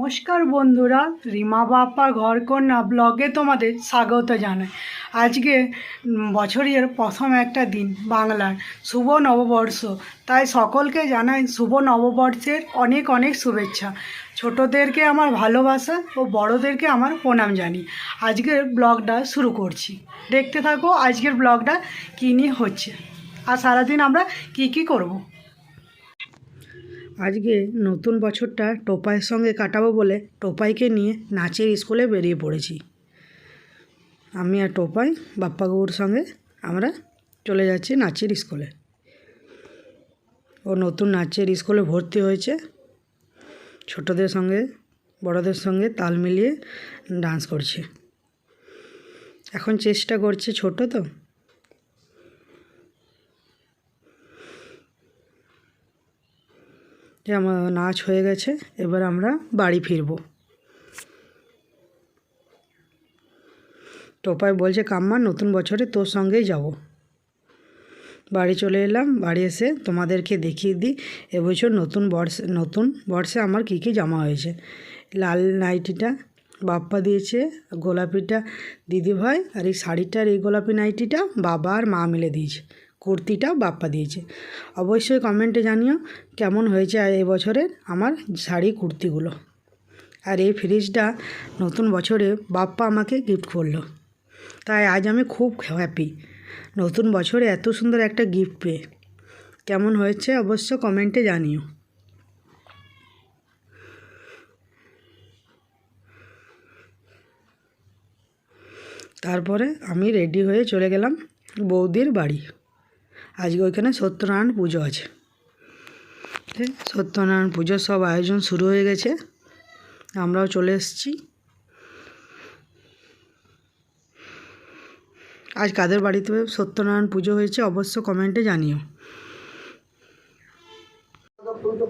নমস্কার বন্ধুরা, রিমা বাপ্পা ঘরকন্যা ব্লগে তোমাদের স্বাগত জানাই। আজকে বছরের প্রথম একটা দিন বাংলার শুভ নববর্ষ। তাই সকলকে জানাই শুভ নববর্ষের অনেক অনেক শুভেচ্ছা। ছোটদেরকে আমার ভালোবাসা ও বড়দেরকে আমার প্রণাম জানি। আজকের ব্লগটা শুরু করছি। দেখতে থাকো আজকের ব্লগটা কী নিয়ে হচ্ছে। আর সারাদিন আমরা কি কি করব। আজকে নতুন বছরটা টোপাইয়ের সঙ্গে কাটাবো বলে টোপাইকে নিয়ে নাচের স্কুলে বেরিয়ে পড়েছি। আমি আর টোপাই বাপ্পা গৌর সঙ্গে আমরা চলে যাচ্ছি নাচের স্কুলে। ও নতুন নাচের স্কুলে ভর্তি হয়েছে। ছোটদের সঙ্গে, বড়দের সঙ্গে তাল মিলিয়ে ডান্স করছে। এখন চেষ্টা করছে ছোট তো। যে আমার নাচ হয়ে গেছে, এবার আমরা বাড়ি ফিরবো। টোপাই বলছে, কাম্মা, নতুন বছরে তোর সঙ্গেই যাব। বাড়ি চলে এলাম, বাড়ি এসে তোমাদেরকে দেখিয়ে দিই, এবছর নতুন বর্ষে নতুন বর্ষে আমার কী কী জামা হয়েছে। লাল নাইটিটা বাপ্পা দিয়েছে, গোলাপিটা দিদিভাই, আর এই শাড়িটার এই গোলাপি নাইটিটা বাবা আর মা মিলে দিয়েছে। কুর্তিটা বাপ্পা দিয়েছে। অবশ্যই কমেন্টে জানিও কেমন হয়েছে বছরের আমার শাড়ি কুর্তিগুলো। আর এই ফ্রিজটা নতুন বছরে বাপ্পা আমাকে গিফট করল। তাই আজ আমি খুব হ্যাপি নতুন বছরে এত সুন্দর একটা গিফট পেয়ে। কেমন হয়েছে অবশ্য কমেন্টে জানিও। তারপরে আমি রেডি হয়ে চলে গেলাম বৌদির বাড়ি। আজকে ওইখানে সত্যনারায়ণ পুজো আছে সত্যনারায়ণ পুজোর সব আয়োজন শুরু হয়ে গেছে আমরাও চলে এসেছি আজ কাদের বাড়িতে সত্যনারায়ণ পুজো হয়েছে অবশ্য কমেন্টে জানিও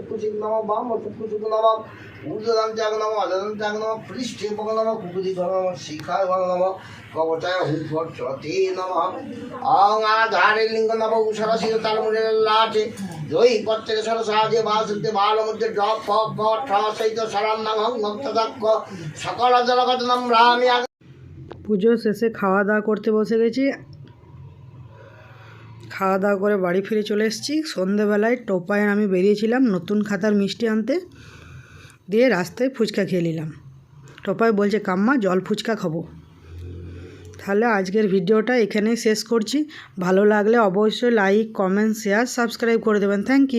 কুচিত নম বাম কুচিত কুকুদি ধর নম শিখায় বল নম কবচায় হুফট চতে নম অং আধারে লিঙ্গ নম উষরা শির তাল, মুড়ে লাটে। জয়ী প্রত্যেক সর সাহায্যে বাসুতে বাল মধ্যে ডপ, ফপ হং, ভক্ত, দক্ষ। সকল জলগত নম, রামি পুজো শেষে খাওয়া দাওয়া করতে বসে গেছি। খাওয়া দাওয়া করে বাড়ি ফিরে চলে এসেছি। সন্ধেবেলায় টোপায় আমি বেরিয়েছিলাম নতুন খাতার মিষ্টি আনতে। দিয়ে রাস্তায় ফুচকা খেয়ে নিলাম। টোপাই বলছে, কাম্মা, জল ফুচকা খাব। তাহলে আজকের ভিডিওটা এখানেই শেষ করছি। ভালো লাগলে অবশ্যই লাইক কমেন্ট শেয়ার সাবস্ক্রাইব করে দেবেন। Thank you